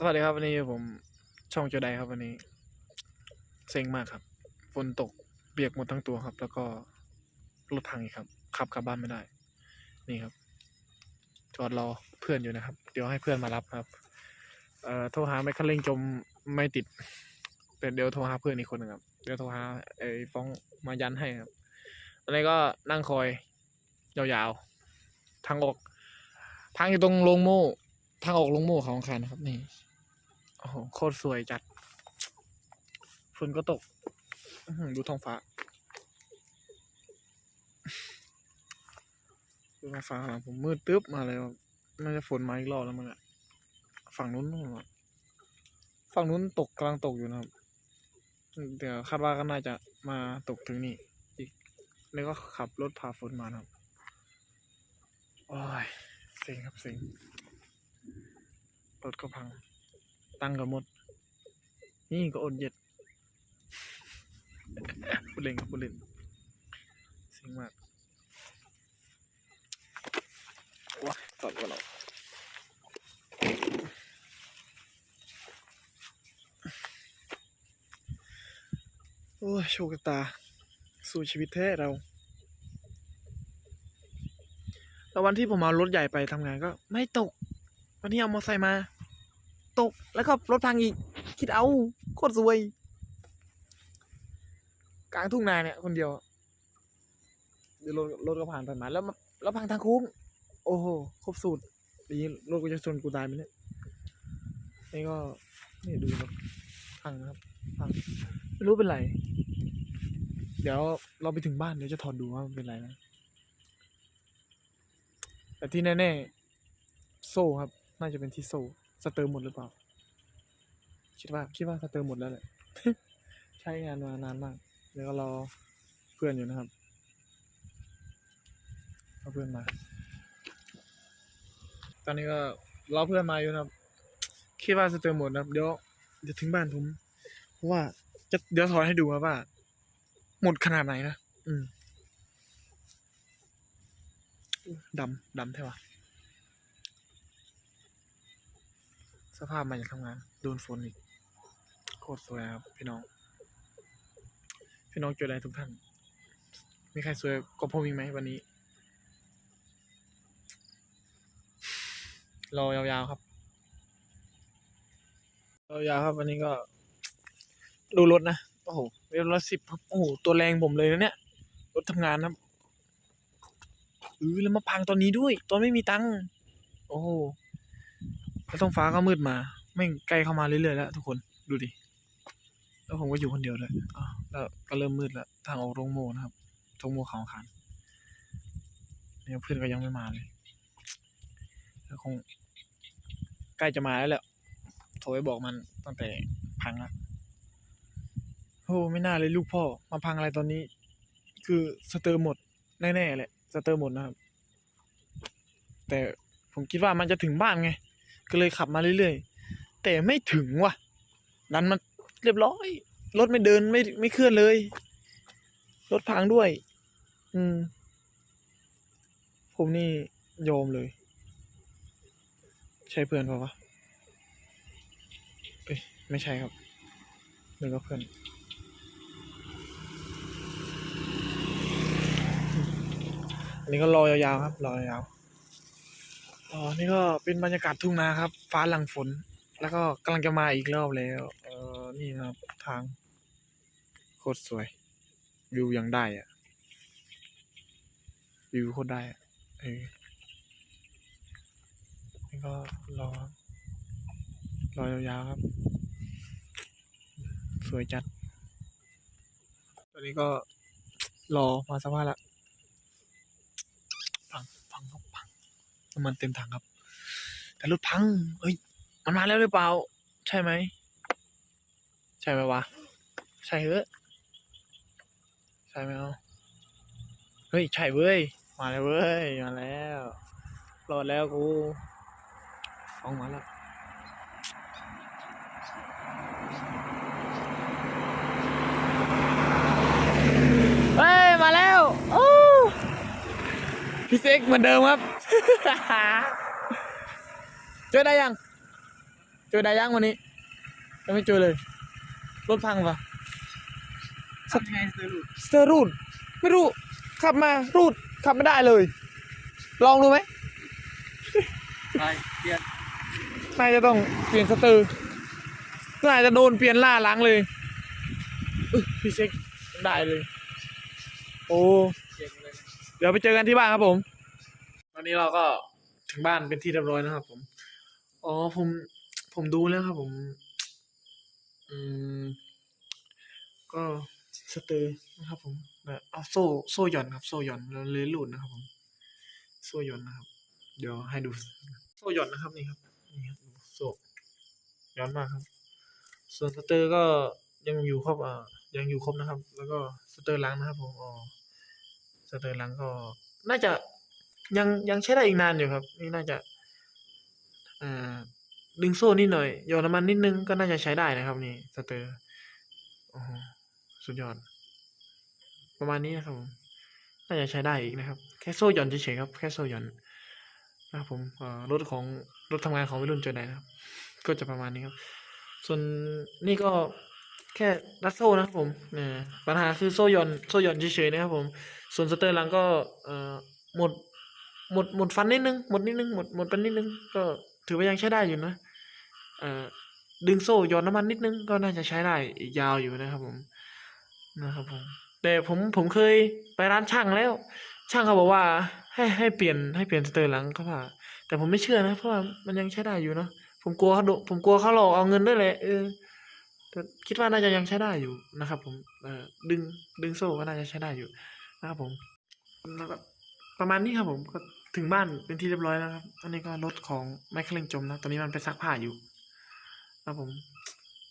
สวัสดีครับวันนี้ผมช่องโจไดครับวันนี้ เซ็งมากครับฝนตกเปียกหมดทั้งตัวครับ แล้วก็รถพังอีกครับขับกลับบ้านไม่ได้ นี่ครับ จอดรอเพื่อนอยู่นะครับ เดี๋ยวให้เพื่อนมารับครับ เอ่อโทรหาไม่คันเร่งจมไม่ติดแต่เดี๋ยวโทรหาเพื่อนอีกคนหนึงครับเดี๋ยวโทรหาไอ้ฟ้องมายันให้ครับตอนนี้ก็นั่งคอยยาวๆทางออกทางอยู่ตรงโรงโม่ทางออกลงโม่เขาอังคารนะครับนี่ โอ้โหโคตรสวยจัดฝนก็ตกดูท้องฟ้า ดูท้องฟ้าหลังผมมืดตึ๊บมาเลยว่าน่าจะฝนมาอีกรอบแล้วมั้งอะฝั่งนู้นฝั่งนู้นตกกำลังตกอยู่นะครับเดี๋ยวคาดว่าก็น่าจะมาตกถึงนี่อีกแล้วก็ขับรถผ่าฝนมานะครับโอ้ยเซ็งครับเซ็งรถก็พัง ตังค์ก็หมด นี่ก็อดเย็ดพูดเล่นครับพูดเล่นเสิงมากว้าตอดกับเราโอ้ยโชคชะตา สู้ชีวิตแท้เราแล้ววันที่ผมเอารถใหญ่ไปทำงานก็ไม่ตก วันนี้เอามอเตอร์ไซค์มา ตกแล้วก็รถพังอีก คิดเอาโคตรซวย กลางทุ่งนาเนี่ย คนเดียวเดี๋ยวรถรถก็ผ่านไปมา แล้วมาแล้วพังทางโค้งโอ้โหครบสูตรอย่างนี้รถก็จะชนกูตายไหมเนี่ยนี่ก็นี่ดูรถพังนะครับพังไม่รู้เป็นไร เดี๋ยวเราไปถึงบ้านเดี๋ยวจะถอดดูว่ามันเป็นไรนะแต่ที่แน่ๆโซ่ครับ น่าจะเป็นที่โซ่ สเตอร์หมดหรือเปล่า คิดว่าคิดว่าสเตอร์หมดแล้วแหละ ใช้งานมานานมาก แล้วก็รอเพื่อนอยู่นะครับรอเพื่อนมา ตอนนี้ก็รอเพื่อนมาอยู่นะครับ คิดว่าสเตอร์หมดนะครับ เดี๋ยวเดี๋ยวถึงบ้านผมเพราะว่าจะเดี๋ยวถอดให้ดูครับว่า หมดขนาดไหนนะ อืมดำดำใช่ปะ สภาพมาจากทำงาน โดนฝนอีก โคตรสวยครับ พี่น้อง พี่น้องเจอได้ทุกท่าน มีใครสวยกว่าผมอีกไหมวันนี้ รอยาวๆครับ รอยาวครับ วันนี้ก็ ดูรถนะ โอ้โหเรียบร้อยสิบครับ โอ้โห ตัวแรงผมเลยนะเนี่ย รถทำงานนะครับเออแล้วมาพังตอนนี้ด้วย ตอนไม่มีตังค์ โอ้โห แล้วท้องฟ้าก็มืดมาไม่งใกล้เข้ามาเรื่อยๆแล้วทุกคนดูดิแล้วผมก็อยู่คนเดียวเลยอะแล้วก็เริ่มมืดแล้วทางออกโรงโมนะครับโรงโมเขาอังคารเนี่ยเพื่อนก็ยังไม่มาเลยแล้วคงใกล้จะมาแล้วแหละโทรไปบอกมันตั้งแต่พังละโอ้ไม่น่าเลยลูกพ่อมาพังอะไรตอนนี้ คือสเตอร์หมดแน่ๆแหละสเตอร์หมดนะครับ แต่ผมคิดว่ามันจะถึงบ้านไง ก็เลยขับมาเรื่อยๆ แต่ไม่ถึงว่ะดันมันเรียบร้อย รถไม่เดินไม่ไม่เคลื่อนเลย รถพังด้วย อืม ผมนี่ยอมเลย ใช่เพื่อนเปล่าวะเอ้ยไม่ใช่ครับนึกว่าเพื่อนอันนี้ก็รอยาวๆครับ รอยาวๆ อ๋อนี่ก็เป็นบรรยากาศทุ่งนาครับ ฟ้าหลังฝน แล้วก็กำลังจะมาอีกรอบแล้ว เออนี่นะครับทางโคตรสวย วิวยังได้อะวิวโคตรได้อะเออนี่ก็รอครับรอยาวๆครับ สวยจัด ตอนนี้ก็รอมาสักพักละ พังพังครับพัง น้ำมันเต็มถังครับ แต่รถพังเฮ้ย มันมาแล้วหรือเปล่า ใช่ไหม ใช่ไหมวะ ใช่เหรอใช่ไหมเอาเฮ้ย ใช่เว้ย มาแล้วเว้ย มาแล้วรอดแล้วกูฟองมาแล้วเฮ้ย มาแล้ว โอ้พี่เซ็กเหมือนเดิมครับ เจอได้ยังเจอไดย่างวันนี้ยังไม่เจอเลย รถพังปะทำยังไงซื้อหลุดสเตอร์รูดไม่รู้ ขับมารูดขับไม่ได้เลย ลองดูไหมไปเปลี่ยนน่าจะต้องเปลี่ยนสเตอร์น่าจะโดนเปลี่ยนล่าล้างเลยอุ๊ยพี่เช็คได้เลย โอ้เปลี่ยนเลยเดี๋ยวไปเจอกันที่บ้านครับผมต อนนี้เราก็ถึงบ้านเป็นที่เรียบร้อยนะครับ ผม อ๋อผม ผมดูแล้วครับ ผม อืม ก็สเตอร์นะครับผมเอาโซ่โซ่หย่อนครับ โซ่หย่อนแล้วเลยหลุดนะครับ ผม โซ่หย่อนนะครับ เดี๋ยวให้ดู โซ่หย่อนนะครับนี่ครับนี่ครับโซ่หย่อนมากครับ ส่วนสเตอร์ก็ยังอยู่ครบอ่ายังอยู่ครบนะครับ แล้วก็สเตอร์ล้างนะครับ ผมอ๋อสเตอร์หลังก็ น่าจะ ยังยังใช้ได้อีกนานอยู่ครับ นี่น่าจะอ่าดึงโซ่นิดหน่อยหยอดน้ำมันนิดนึงก็น่าจะใช้ได้นะครับ นี่สเตอร์โอ้โหสุดยอด ประมาณนี้นะครับผมน่าจะใช้ได้อีกนะครับ แค่โซ่หย่อนเฉยๆครับ แค่โซ่หย่อนนะครับผมรถของรถทำงานของวัยรุ่นเจอไหนนะครับ ก็จะประมาณนี้ครับ ส่วนนี่ก็แค่รัดโซ่นะครับผมเนี่ยปัญหาคือโซ่หย่อนโซ่หย่อนเฉยๆนะครับผม ส่วนสเตอร์หลังก็หมด หมดหมดฟันนิดนึงหมดนิดนึงหมดหมดไปนิดนึงก็ถือว่ายังใช้ได้อยู่นะเอ่อดึงโซ่ย่อนน้ำมันนิดนึงก็น่าจะใช้ได้อีกยาวอยู่นะครับผมนะครับผมแต่ผมผมเคยไปร้านช่างแล้ว ช่างเขาบอกว่า ให้ให้เปลี่ยนให้เปลี่ยนสเตอร์หลังเขาว่า แต่ผมไม่เชื่อนะเพราะว่ามันยังใช้ได้อยู่เนาะผมกลัวเขาโดผมกลัวเขาหลอกเอาเงินด้วยแหละเออแต่คิดว่าน่าจะยังใช้ได้อยู่นะครับ ผมเออดึงดึงโซ่ก็น่าจะใช้ได้อยู่นะครับผมแล้วก็ประมาณนี้ครับผมก็ ถึงบ้านเป็นที่เรียบร้อยแล้วครับอันนี้ก็รถของแม่เคร่งจมนะ ตอนนี้มันไปซักผ้าอยู่ครับผม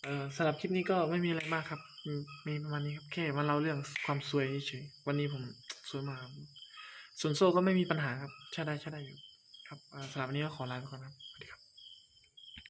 เอ่อสำหรับคลิปนี้ก็ไม่มีอะไรมากครับ มีประมาณนี้ครับ แค่มาเล่าเรื่องความสวยเฉยๆวันนี้ผมสวยมากส่วนโซ่ก็ไม่มีปัญหาครับ ใช้ได้ใช้ได้อยู่ ครับเอ่อสำหรับวันนี้ก็ขอลาไปก่อนครับ สวัสดีครับ